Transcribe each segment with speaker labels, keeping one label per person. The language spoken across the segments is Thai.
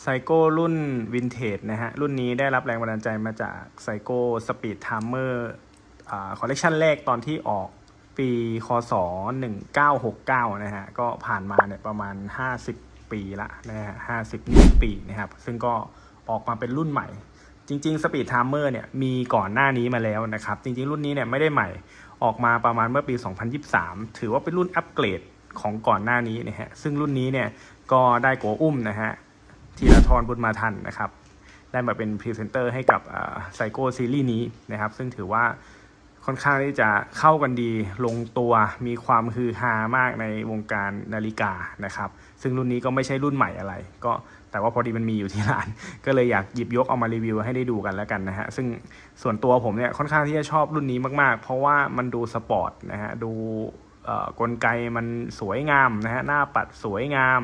Speaker 1: ไซโก้รุ่นวินเทจนะฮะ รุ่นนี้ได้รับแรงบันดาลใจมาจากไซโก้สปีดไทม์เมอร์คอลเลกชันแรกตอนที่ออกปีคศ1969 นะฮะ ก็ผ่านมาเนี่ยประมาณ 50 ปีละนะฮะ50นิดปีนะครับ ซึ่งก็ออกมาเป็นรุ่นใหม่ จริงๆ Speed Timer เนี่ยมีก่อนหน้านี้มาแล้วนะครับ จริง ๆ รุ่นนี้เนี่ยไม่ได้ใหม่ออกมาประมาณเมื่อปี 2023 ถือว่าเป็นรุ่นอัปเกรดของก่อนหน้านี้นะฮะ ซึ่งรุ่นนี้เนี่ยก็ได้โกอุ้มนะฮะ ธีรทรบุญมาทันนะครับ ได้มาเป็นพรีเซนเตอร์ให้กับไซโก้ซีรีส์นี้นะครับ ซึ่งถือว่าค่อนข้างที่จะเข้ากันดีลงตัวมีความฮือฮามากในวงการนาฬิกานะครับ ซึ่งรุ่นนี้ก็ไม่ใช่รุ่นใหม่อะไร ก็แต่ว่าพอดีมันมีอยู่ที่ร้าน ก็เลยอยากหยิบยกเอามารีวิวให้ได้ดูกันแล้วกันนะฮะซึ่งส่วนตัวผมเนี่ยค่อนข้างที่จะชอบรุ่นนี้มากๆ เพราะว่ามันดูสปอร์ตนะฮะดูกลไกมันสวยงามนะฮะหน้าปัดสวยงาม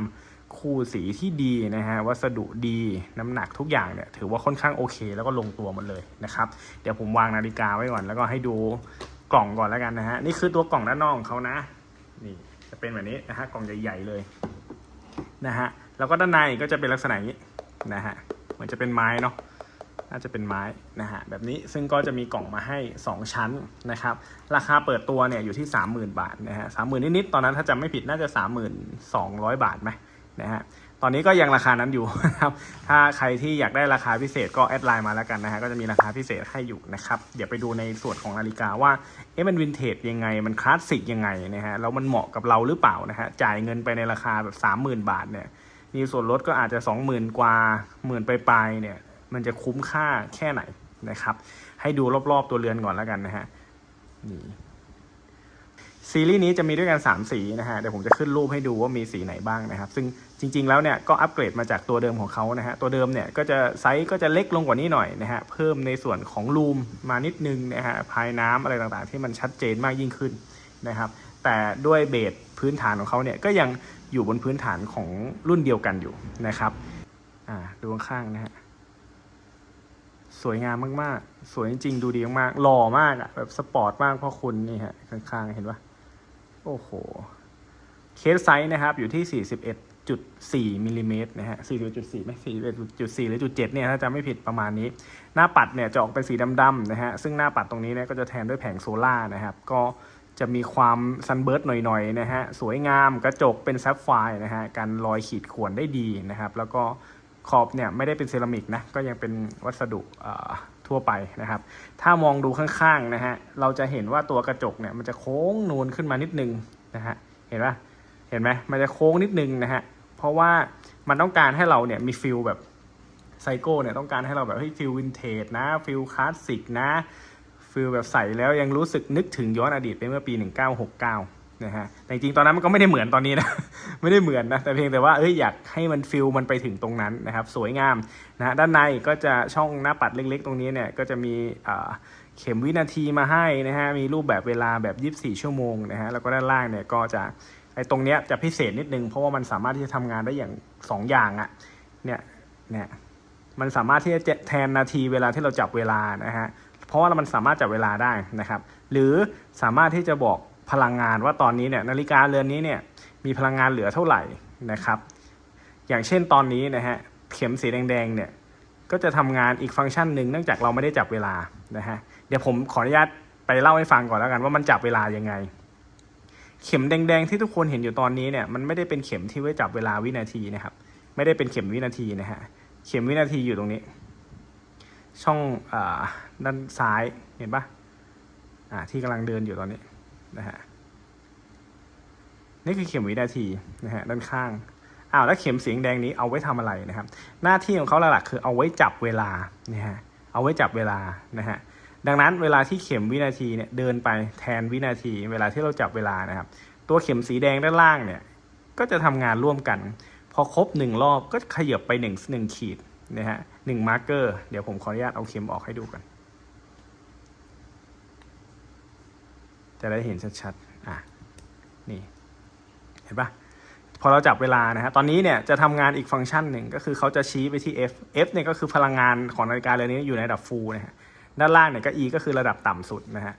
Speaker 1: คู่สีที่ดีนะฮะวัสดุดีน้ำหนักทุกอย่างเนี่ยถือว่าค่อนข้างโอเคแล้วก็ลงตัวหมดเลยนะครับเดี๋ยวผมวางนาฬิกาไว้ก่อน แล้วก็ให้ดูกล่องก่อนแล้วกันนะฮะนี่คือตัวกล่องด้านนอกของเขานะนี่จะเป็นแบบนี้นะฮะกล่องใหญ่ๆเลยนะฮะแล้วก็ด้านในก็จะเป็นลักษณะอย่างนี้นะฮะเหมือนจะเป็นไม้เนาะน่าจะเป็นไม้นะฮะแบบนี้ซึ่งก็จะมีกล่องมาให้ 2 ชั้นนะครับ ราคาเปิดตัวเนี่ยอยู่ที่ 30,000 บาทนะฮะสามหมื่นนิดๆตอนนั้นถ้าจำไม่ผิดน่าจะ 3,200 บาทไหม นะฮะตอนนี้ก็ยังราคานั้นอยู่นะครับถ้าใครที่อยากได้ราคาพิเศษก็แอดไลน์มาแล้วกันนะฮะก็จะมีราคาพิเศษให้อยู่นะครับเดี๋ยวไปดูในส่วนของนาฬิกาว่าเอ๊ะมันวินเทจยังไงมันคลาสสิกยังไงนะฮะแล้วมันเหมาะกับเราหรือเปล่านะฮะจ่ายเงินไปในราคาแบบ30,000 บาทเนี่ยมีส่วนลดก็อาจจะ 20,000 กว่าหมื่นไปลายเนี่ยมันจะคุ้มค่าแค่ไหนนะครับ ให้ดูรอบๆตัวเรือนก่อนแล้วกันนะฮะนี่ ซีรีส์นี้จะมีด้วยกัน 3 สีนะฮะเดี๋ยวผมจะขึ้นรูปให้ดูว่ามีสีไหนบ้างนะครับ ซึ่งจริง ๆ แล้วเนี่ยก็อัปเกรดมาจากตัวเดิมของเขานะฮะตัวเดิมเนี่ยก็จะไซส์ก็จะเล็กลงกว่านี้หน่อยนะฮะเพิ่มในส่วนของรูมมานิดนึงนะฮะภายน้ำอะไรต่างๆ ที่มันชัดเจนมากยิ่งขึ้นนะครับ แต่ด้วยเบสพื้นฐานของเขาเนี่ยก็ยังอยู่บนพื้นฐานของรุ่นเดียวกันอยู่นะครับอ่าดูข้างๆนะฮะสวยงามมากๆ สวยจริงๆ ดูดีมากๆ หล่อมากอะแบบสปอร์ตมากพ่อคุณนี่ฮะข้างๆ เห็นปะ โอ้โห เคสไซส์นะครับ อยู่ที่ 41.4มิลลิเมตรนะฮะ41.4ไหม41.4 หรือจุด7เนี่ยถ้าจำไม่ผิดประมาณนี้ หน้าปัดเนี่ยจะออกเป็นสีดำๆนะฮะ ซึ่งหน้าปัดตรงนี้เนี่ยก็จะแทนด้วยแผงโซล่าร์นะครับ ก็จะมีความซันเบิร์ตหน่อยๆนะฮะ สวยงามกระจกเป็นแซฟไฟร์นะฮะ การรอยขีดข่วนได้ดีนะครับ แล้วก็ขอบเนี่ยไม่ได้เป็นเซรามิกนะ ก็ยังเป็นวัสดุ ทั่วไปนะครับ ถ้ามองดูข้างๆนะฮะ เราจะเห็นว่าตัวกระจกเนี่ยมันจะโค้งนูนขึ้นมานิดนึงนะฮะ เห็นปะเห็นไหมมันจะโค้งนิดนึงนะฮะ เพราะว่ามันต้องการให้เราเนี่ยมีฟิลแบบไซโก้เนี่ยต้องการให้เราแบบให้ฟิลวินเทจนะ ฟิลคลาสสิกนะ ฟิลแบบใส่แล้วยังรู้สึกนึกถึงย้อนอดีตไปเมื่อปี 1969 นะฮะแต่จริงตอนนั้นมันก็ไม่ได้เหมือนตอนนี้นะ ไม่ได้เหมือนนะแต่เพียงแต่ว่าเอ้ยอยากให้มันฟิลมันไปถึงตรงนั้นนะครับ สวยงามนะฮะด้านในก็จะช่องหน้าปัดเล็กๆ ตรงนี้เนี่ยก็จะมีเข็มวินาทีมาให้นะฮะมีรูปแบบเวลาแบบ 24 ชั่วโมงนะฮะแล้วก็ด้านล่างเนี่ยก็จะไอ้ตรงเนี้ยจะพิเศษนิดนึงเพราะว่ามันสามารถที่จะทำงานได้อย่าง 2 อย่างอะ่ะเนี่ยเนี่ยมันสามารถที่จะแทนนาทีเวลาที่เราจับเวลานะฮะเพราะว่ามันสามารถจับเวลาได้นะครับ หรือสามารถที่จะบอก พลังงานว่าตอนนี้เนี่ยนาฬิกาเรือนนี้เนี่ยมีพลังงานเหลือเท่าไหร่นะครับ อย่างเช่นตอนนี้นะฮะเข็มสีแดงๆเนี่ยก็จะทำงานอีกฟังก์ชันหนึ่งเนื่องจากเราไม่ได้จับเวลานะฮะเดี๋ยวผมขออนุญาตไปเล่าให้ฟังก่อนแล้วกันว่ามันจับเวลายังไง เข็มแดงๆที่ทุกคนเห็นอยู่ตอนนี้เนี่ยมันไม่ได้เป็นเข็มที่ไว้จับเวลาวินาทีนะครับ ไม่ได้เป็นเข็มวินาทีนะฮะเข็มวินาทีอยู่ตรงนี้ ช่องอด้านซ้ายเห็นปะอ่าที่กำลังเดินอยู่ตอนนี้ นะฮะนี่คือเข็มวินาทีนะฮะด้านข้างอ้าวแล้วเข็มสีแดงนี้เอาไว้ทำอะไรนะครับ หน้าที่ของเขาหลักๆคือเอาไว้จับเวลานะฮะเอาไว้จับเวลานะฮะดังนั้นเวลาที่เข็มวินาทีเนี่ยเดินไปแทนวินาที เวลาที่เราจับเวลานะครับ ตัวเข็มสีแดงด้านล่างเนี่ยก็จะทำงานร่วมกัน พอครบหนึ่งรอบก็ขยับไปหนึ่งหนึ่งขีดนะฮะหนึ่งมาร์กเกอร์เดี๋ยวผมขออนุญาตเอาเข็มออกให้ดูกัน จะได้เห็นชัดๆ อะ นี่ เห็นปะพอเราจับเวลานะฮะ ตอนนี้เนี่ยจะทำงานอีกฟังก์ชันหนึ่งก็คือเขาจะชี้ไปที่ F F เนี่ยก็คือพลังงานของนาฬิกาเรือนนี้อยู่ในระดับ full นะฮะ ด้านล่างเนี่ยก็ E ก็คือระดับต่ำสุดนะฮะ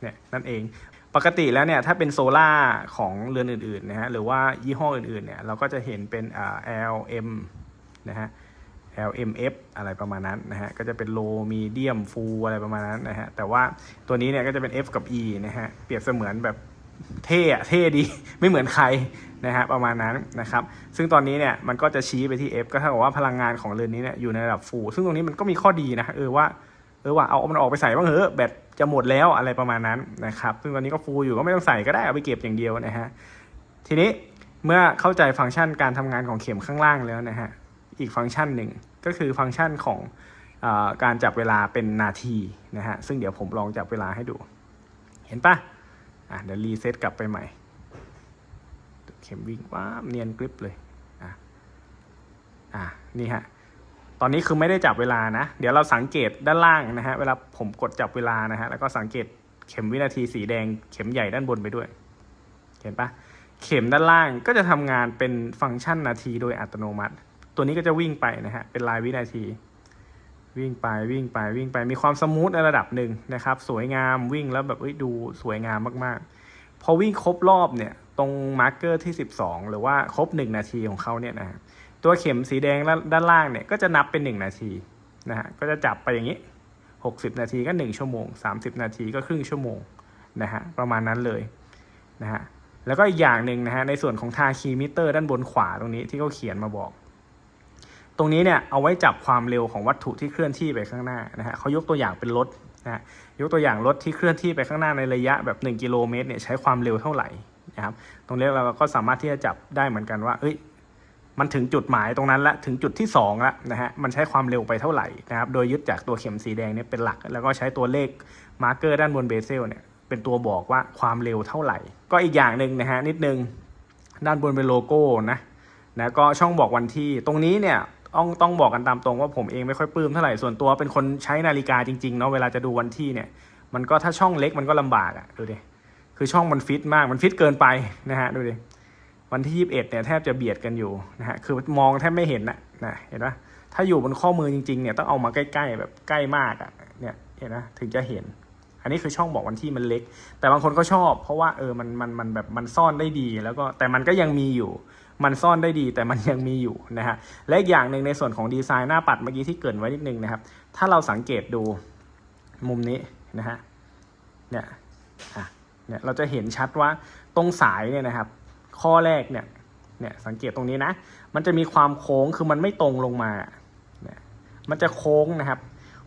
Speaker 1: เนี่ยนั่นเอง ปกติแล้วเนี่ยถ้าเป็นโซล่าของเรือนอื่นๆนะฮะ หรือว่ายี่ห้ออื่นๆ เนี่ยเราก็จะเห็นเป็นอ่า L M นะฮะ LMF อะไรประมาณนั้นนะฮะ ก็จะเป็น low medium full อะไรประมาณนั้นนะฮะ แต่ว่าตัวนี้เนี่ยก็จะเป็น F กับ E นะฮะ เปรียบเสมือนแบบเท่อะเท่ดี ไม่เหมือนใครนะฮะ ประมาณนั้นนะครับ ซึ่งตอนนี้เนี่ยมันก็จะชี้ไปที่ F ก็เท่ากับว่าพลังงานของเรือนนี้เนี่ยอยู่ในระดับ full ซึ่งตรงนี้มันก็มีข้อดีนะเออว่าเออว่าเอามันออกไปใส่บ้างเหอะแบตจะหมดแล้วอะไรประมาณนั้นนะครับ ซึ่งตอนนี้ก็ฟูลอยู่ก็ไม่ต้องใส่ก็ได้เอาไปเก็บอย่างเดียวนะฮะ ทีนี้เมื่อเข้าใจฟังก์ชันการทำงานของเข็มข้างล่างแล้วนะฮะ อีกฟังก์ชันหนึ่งก็คือฟังก์ชันของอการจับเวลาเป็นนาทีนะฮะซึ่งเดี๋ยวผมลองจับเวลาให้ดู เห็นปะอะเดี๋ยวรีเซ็ตกลับไปใหม่เข็มวิ่งว้าบเนียนกริบเลยอะอะนี่ฮะตอนนี้คือไม่ได้จับเวลานะ เดี๋ยวเราสังเกตด้านล่างนะฮะเวลาผมกดจับเวลานะฮะแล้วก็สังเกตเข็มวินาทีสีแดงเข็มใหญ่ด้านบนไปด้วย เห็นปะเข็มด้านล่างก็จะทำงานเป็นฟังก์ชันนาทีโดยอัตโนมัติ ตัวนี้ก็จะวิ่งไปนะฮะ เป็นลายวินาที วิ่งไปวิ่งไปวิ่งไป มีความสมูทในระดับหนึ่งนะครับ สวยงามวิ่งแล้วแบบเอ้ยดูสวยงามมากๆ พอวิ่งครบรอบเนี่ย ตรงมาร์กเกอร์ที่ 12 หรือว่าครบ 1 นาทีของเขาเนี่ยนะฮะตัวเข็มสีแดงด้านล่างเนี่ยก็จะนับเป็น 1 นาทีนะฮะ ก็จะจับไปอย่างนี้ 60 นาทีก็ 1 ชั่วโมง 30 นาทีก็ครึ่งชั่วโมงนะฮะ ประมาณนั้นเลยนะฮะ แล้วก็อีกอย่างหนึ่งนะฮะ ในส่วนของทาคีมิเตอร์ด้านบนขวาตรงนี้ที่เขาเขียนมาบอก ตรงนี้เนี่ยเอาไว้จับความเร็วของวัตถุที่เคลื่อนที่ไปข้างหน้านะฮะเขายกตัวอย่างเป็นรถนะฮะยกตัวอย่างรถที่เคลื่อนที่ไปข้างหน้าในระยะแบบ 1 กิโลเมตรเนี่ยใช้ความเร็วเท่าไหร่นะครับตรงนี้เราก็สามารถที่จะจับได้เหมือนกันว่าเอ้ยมันถึงจุดหมายตรงนั้นละถึงจุดที่2ละนะฮะมันใช้ความเร็วไปเท่าไหร่นะครับโดยยึดจากตัวเข็มสีแดงเนี่ยเป็นหลัก แล้วก็ใช้ตัวเลขมาร์กเกอร์ด้านบนเบเซลเนี่ยเป็นตัวบอกว่าความเร็วเท่าไหร่ ก็อีกอย่างหนึ่งนะฮะนิดนึงด้านบนเป็นโลโก้นะนะก็ช่องบอกวันที่ตรงนี้เนี่ย ต้องต้องบอกกันตามตรงว่าผมเองไม่ค่อยปลื้มเท่าไหร่ส่วนตัวเป็นคนใช้นาฬิกาจริงๆเนาะเวลาจะดูวันที่เนี่ย มันก็ถ้าช่องเล็กมันก็ลำบากอะ่ะดูดิคือช่องมันฟิตมากมันฟิตเกินไปนะฮะดูดิวันที่ 21เนี่ยแทบจะเบียดกันอยู่นะฮะคือมองแทบไม่เห็นนะนะเห็นปะถ้าอยู่บนข้อมือจริงๆเนี่ยต้องเอามาใกล้ๆแบบใกล้มากอะ่ะเนี่ยเห็นนะถึงจะเห็น อันนี้คือช่องบอกวันที่มันเล็ก แต่บางคนก็ชอบ เพราะว่าเออมันมันมันแบบมันซ่อนได้ดีแล้วก็แต่มันก็ยังมีอยู่ มันซ่อนได้ดีแต่มันยังมีอยู่นะฮะและอีกอย่างหนึ่งในส่วนของดีไซน์หน้าปัดเมื่อกี้ที่เกินไว้นิดนึงนะครับ ถ้าเราสังเกตดูมุมนี้นะฮะเนี่ยอะเนี่ยเราจะเห็นชัดว่าตรงสายเนี่ยนะครับ ข้อแรกเนี่ยเนี่ยสังเกตตรงนี้นะ มันจะมีความโค้งคือมันไม่ตรงลงมาเนี่ยมันจะโค้งนะครับ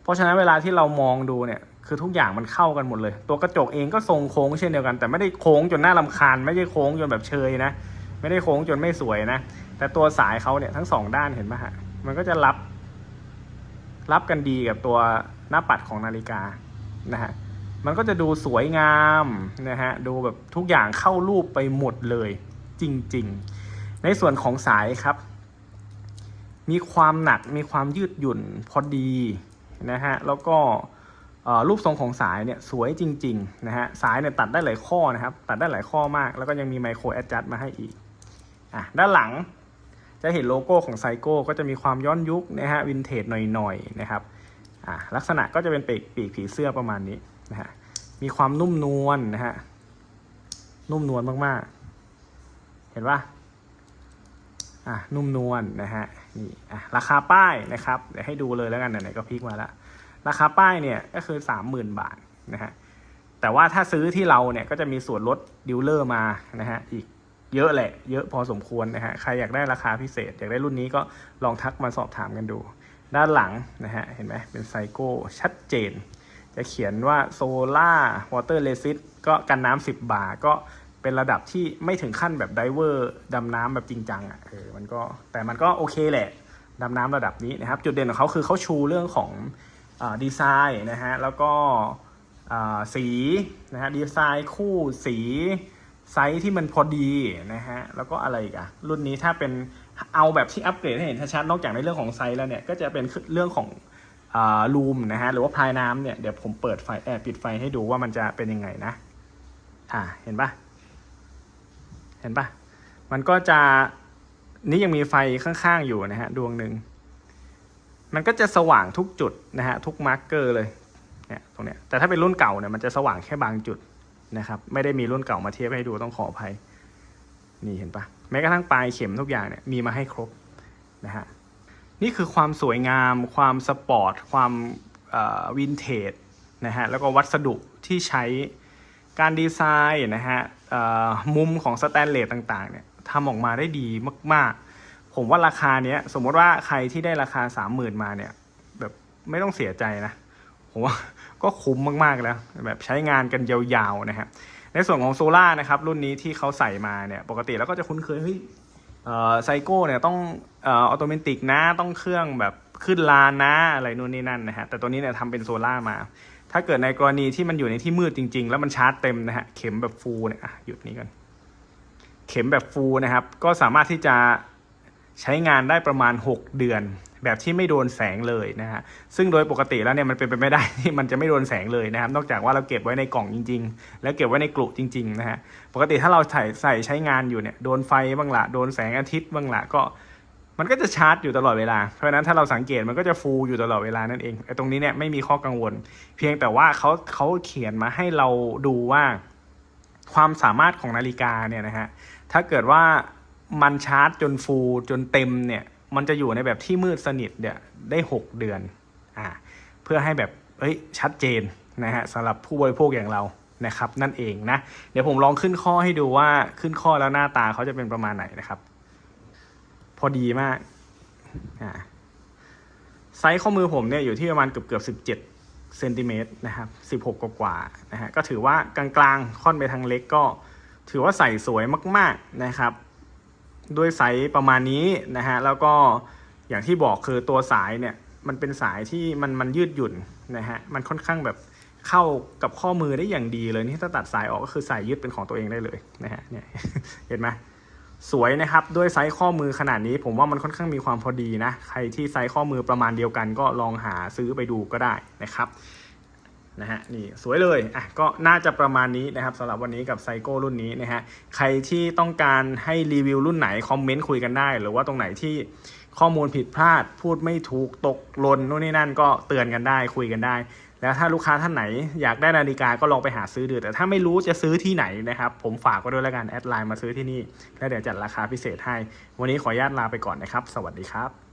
Speaker 1: เพราะฉะนั้นเวลาที่เรามองดูเนี่ยคือทุกอย่างมันเข้ากันหมดเลย ตัวกระจกเองก็ทรงโค้งเช่นเดียวกัน แต่ไม่ได้โค้งจนน่าลำคาญ ไม่ได้โค้งจนแบบเชยนะ ไม่ได้โค้งจนไม่สวยนะ แต่ตัวสายเขาเนี่ยทั้งสองด้านเห็นไหมฮะ มันก็จะรับ รับกันดีกับตัวหน้าปัดของนาฬิกานะฮะ มันก็จะดูสวยงามนะฮะ ดูแบบทุกอย่างเข้ารูปไปหมดเลยจริง ๆ ในส่วนของสายครับ มีความหนักมีความยืดหยุ่นพอดีนะฮะ แล้วก็รูปทรงของสายเนี่ยสวยจริง ๆ นะฮะ สายเนี่ยตัดได้หลายข้อนะครับ ตัดได้หลายข้อมาก แล้วก็ยังมีไมโครแอดจัดมาให้อีก อะด้านหลังจะเห็นโลโก้ของไซโก้ก็จะมีความย้อนยุคนะฮะวินเทจหน่อยๆนะครับอะลักษณะก็จะเป็นปีกปีกผีเสื้อประมาณนี้นะฮะมีความนุ่มนวลนะฮะนุ่มนวลมากๆ เห็นปะอะนุ่มนวลนะฮะนี่อะราคาป้ายนะครับเดี๋ยวให้ดูเลยแล้วกันไหนๆก็พลิกมาแล้วราคาป้ายเนี่ยก็คือสามหมื่นบาทนะฮะแต่ว่าถ้าซื้อที่เราเนี่ยก็จะมีส่วนลดดิวเลอร์มานะฮะอีก เยอะแหละ เยอะพอสมควรนะฮะ ใครอยากได้ราคาพิเศษ อยากได้รุ่นนี้ก็ลองทักมาสอบถามกันดู ด้านหลังนะฮะ เห็นไหมเป็นไซโก้ชัดเจน จะเขียนว่าโซล่าวอเตอร์เลซิสก็กันน้ำสิบบาทก็เป็นระดับที่ไม่ถึงขั้นแบบไดเวอร์ดำน้ำแบบจริงจังอะเออมันก็แต่มันก็โอเคแหละ ดำน้ำระดับนี้นะครับ จุดเด่นของเขาคือเขาชูเรื่องของอดีไซน์นะฮะ แล้วก็สีนะฮะดีไซน์คู่สี ไซส์ที่มันพอดีนะฮะ แล้วก็อะไรอีกอะรุ่นนี้ถ้าเป็นเอาแบบที่อัปเกรดให้เห็นชัดนอกจากในเรื่องของไซส์แล้วเนี่ย ก็จะเป็นเรื่องของรูมนะฮะ หรือว่าพายน้ำเนี่ย เดี๋ยวผมเปิดไฟแอบปิดไฟให้ดูว่ามันจะเป็นยังไงนะ อ่า เห็นปะเห็นปะมันก็จะ นี่ยังมีไฟข้างๆอยู่นะฮะ ดวงหนึ่ง มันก็จะสว่างทุกจุดนะฮะ ทุกมาร์กเกอร์เลย เนี่ย ตรงเนี้ย แต่ถ้าเป็นรุ่นเก่าเนี่ย มันจะสว่างแค่บางจุด นะครับ ไม่ได้มีรุ่นเก่ามาเทียบให้ดูต้องขออภัย นี่เห็นปะแม้กระทั่งปลายเข็มทุกอย่างเนี่ยมีมาให้ครบนะฮะนี่คือความสวยงาม ความสปอร์ต ความวินเทจนะฮะแล้วก็วัสดุที่ใช้การดีไซน์นะฮะมุมของสแตนเลสต่างๆเนี่ยทำออกมาได้ดีมาก ๆ ผมว่าราคาเนี้ยสมมติว่าใครที่ได้ราคา 30,000 มาเนี่ยแบบไม่ต้องเสียใจนะ ผมว่า ก็คุ้มมากๆแล้วแบบใช้งานกันยาวๆนะฮะในส่วนของโซล่านะครับรุ่นนี้ที่เขาใส่มาเนี่ยปกติแล้วก็จะคุ้นเคยเฮ้ยไซโก้เนี่ยต้องออโตเมติกนะต้องเครื่องแบบขึ้นลานนะอะไรนู่นนี่นั่นนะฮะแต่ตัวนี้เนี่ยทำเป็นโซล่ามา ถ้าเกิดในกรณีที่มันอยู่ในที่มืดจริง ๆ แล้วมันชาร์จเต็มนะฮะเข็มแบบฟูลเนี่ยหยุดนี้กันเข็มแบบฟูลนะครับก็สามารถที่จะ ใช้งานได้ประมาณ 6 เดือน แบบที่ไม่โดนแสงเลยนะฮะซึ่งโดยปกติแล้วเนี่ยมันเป็นไปไม่ได้ที่มันจะไม่โดนแสงเลยนะครับ นอกจากว่าเราเก็บไว้ในกล่องจริง ๆ แล้วเก็บไว้ในกลุ่จริง ๆ นะฮะปกติถ้าเราใส่ใส่ใช้งานอยู่เนี่ยโดนไฟบ้างละโดนแสงอาทิตย์บ้างละก็มันก็จะชาร์จอยู่ตลอดเวลา เพราะฉะนั้นถ้าเราสังเกตมันก็จะฟูอยู่ตลอดเวลานั่นเองไอ้ตรงนี้เนี่ยไม่มีข้อกังวล เพียงแต่ว่าเขาเขาเขียนมาให้เราดูว่าความสามารถของนาฬิกาเนี่ยนะฮะ ถ้าเกิดว่า มันชาร์จจนฟูจนเต็มเนี่ย มันจะอยู่ในแบบที่มืดสนิทเนี่ยได้ 6 เดือนอ่าเพื่อให้แบบเอ้ยชัดเจนนะฮะสำหรับผู้บริโภคอย่างเรานะครับ นั่นเองนะ เดี๋ยวผมลองขึ้นข้อให้ดูว่าขึ้นข้อแล้วหน้าตาเขาจะเป็นประมาณไหนนะครับ พอดีมากอ่าไซส์ข้อมือผมเนี่ยอยู่ที่ประมาณเกือบเกือบสิบเจ็ดเซนติเมตรนะครับสิบหกกว่าๆนะฮะก็ถือว่ากลางๆค่อนไปทางเล็กก็ถือว่าใส่สวยมาก ๆนะครับ ด้วยไซส์ประมาณนี้นะฮะแล้วก็อย่างที่บอกคือตัวสายเนี่ยมันเป็นสายที่มันมันยืดหยุ่นนะฮะมันค่อนข้างแบบเข้ากับข้อมือได้อย่างดีเลยนี่ถ้าตัดสายออกก็คือสายยืดเป็นของตัวเองได้เลยนะฮะเนี่ยเห็นไหมสวยนะครับด้วยไซส์ข้อมือขนาดนี้ ผมว่ามันค่อนข้างมีความพอดีนะ ใครที่ไซส์ข้อมือประมาณเดียวกันก็ลองหาซื้อไปดูก็ได้นะครับ นะฮะนี่สวยเลยอะก็น่าจะประมาณนี้นะครับสำหรับวันนี้กับไซโก้รุ่นนี้นะฮะใครที่ต้องการให้รีวิวรุ่นไหน คอมเมนต์คุยกันได้ หรือว่าตรงไหนที่ข้อมูลผิดพลาด พูดไม่ถูกตกหล่นนู่นนี่นั่นก็เตือนกันได้คุยกันได้ แล้วถ้าลูกค้าท่านไหนอยากได้นาฬิกาก็ลองไปหาซื้อดูแต่ถ้าไม่รู้จะซื้อที่ไหนนะครับ ผมฝากไว้ด้วยแล้วกันแอดไลน์มาซื้อที่นี่แล้วเดี๋ยวจัดราคาพิเศษให้ วันนี้ขออนุญาตลาไปก่อนนะครับ สวัสดีครับ